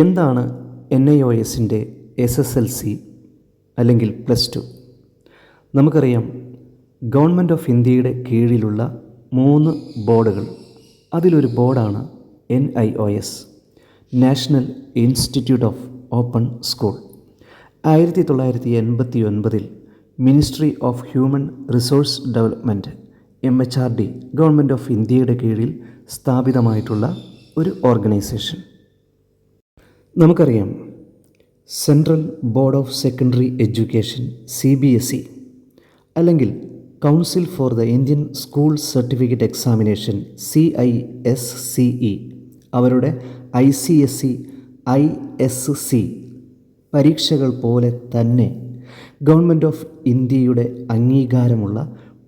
എന്താണ് N I O എസിന്റെ S S L C അല്ലെങ്കിൽ പ്ലസ് ടു? നമുക്കറിയാം ഗവൺമെന്റ് ഓഫ് ഇന്ത്യയുടെ കീഴിലുള്ള മൂന്ന് ബോർഡുകൾ. അതിലൊരു ബോർഡാണ് N I O S national institute of open school. ആയിരത്തി തൊള്ളായിരത്തി എൺപത്തി ഒൻപതിൽ ministry of human resource development M H R D government of ഇന്ത്യയുടെ കീഴിൽ സ്ഥാപിതമായിട്ടുള്ള ഒരു ഓർഗനൈസേഷൻ. നമുക്കറിയാം. Central board of secondary education C B S E അല്ലെങ്കിൽ council for the Indian school certificate examination C I S C E അവരുടെ I C S C I S C പരീക്ഷകൾ പോലെ തന്നെ ഗവൺമെന്റ് ഓഫ് ഇന്ത്യയുടെ അംഗീകാരമുള്ള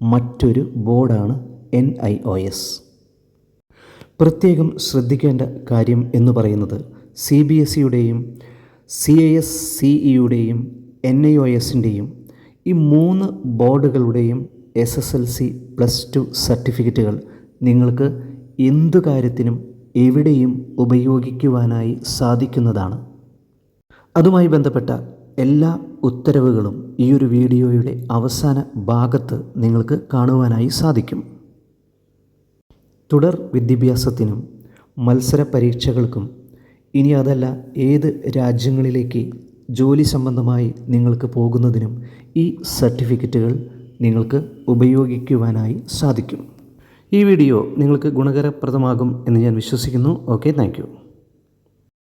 മറ്റൊരു ബോർഡാണ് എൻ ഐ ഒ എസ്. പ്രത്യേകം ശ്രദ്ധിക്കേണ്ട കാര്യം എന്ന് പറയുന്നത് സി ബി എസ് ഇയുടെയും സി ഐ എസ് സി ഇയുടെയും എൻ ഐ ഒ എസിന്റെയും ഈ മൂന്ന് ബോർഡുകളുടെയും S S L C plus two സർട്ടിഫിക്കറ്റുകൾ നിങ്ങൾക്ക് എന്തു കാര്യത്തിനും എവിടെയും ഉപയോഗിക്കുവാനായി സാധിക്കുന്നതാണ്. അതുമായി ബന്ധപ്പെട്ട എല്ലാ ഉത്തരവുകളും ഈ ഒരു വീഡിയോയുടെ അവസാന ഭാഗത്ത് നിങ്ങൾക്ക് കാണുവാനായി സാധിക്കും. തുടർ വിദ്യാഭ്യാസത്തിനും മത്സര പരീക്ഷകൾക്കും ഇനി അതല്ല ഏത് രാജ്യങ്ങളിലേക്ക് ജോലി സംബന്ധമായി നിങ്ങൾക്ക് പോകുന്നതിനും ഈ സർട്ടിഫിക്കറ്റുകൾ നിങ്ങൾക്ക് ഉപയോഗിക്കുവാനായി സാധിക്കും. ഈ വീഡിയോ നിങ്ങൾക്ക് ഗുണകരപ്രദമാകും എന്ന് ഞാൻ വിശ്വസിക്കുന്നു. Okay thank